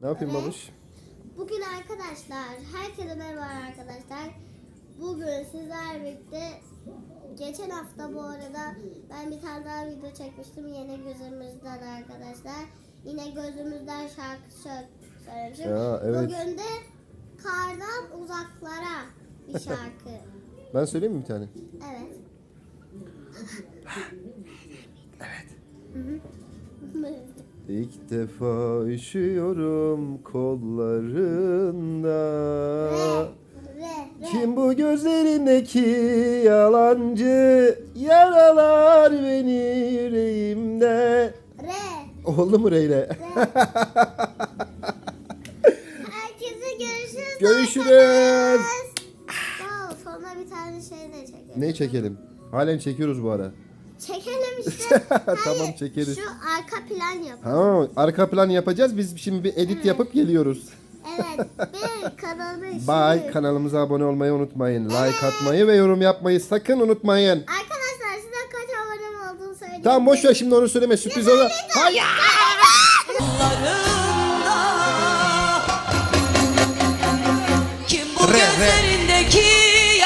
Ne yapayım Evet. babuş? Bugün arkadaşlar, herkese merhaba arkadaşlar. Bugün sizlerle birlikte geçen hafta bu arada ben bir tane daha video çekmiştim yine gözümüzden arkadaşlar. Yine gözümüzden şarkı sö- söylemişim. Ya, evet. Bugün de kardan uzaklara bir şarkı. Ben söyleyeyim mi bir tane? evet. İlk defa üşüyorum kollarında. Kim bu gözlerindeki yalancı yaralar beni yüreğimde. Re. Oldu mu Reyle? Herkese görüşürüz. Görüşürüz. sonra bir tane şey de çekelim. ne çekelim? Halen çekiyoruz bu ara. Çekelim işte. Tamam, Hayır, çekeriz. Şu arka plan yapalım. Tamam arka plan yapacağız. Biz şimdi bir edit yapıp geliyoruz. Evet. Bir kanalı Bye. Kanalımıza abone olmayı unutmayın. Like atmayı ve yorum yapmayı sakın unutmayın. Arkadaşlar size kaç abonem olduğunu söyleyin. Tamam boş ver şimdi onu söyleme sürpriz olur. Hayır. Kim bu Re, re. gözleri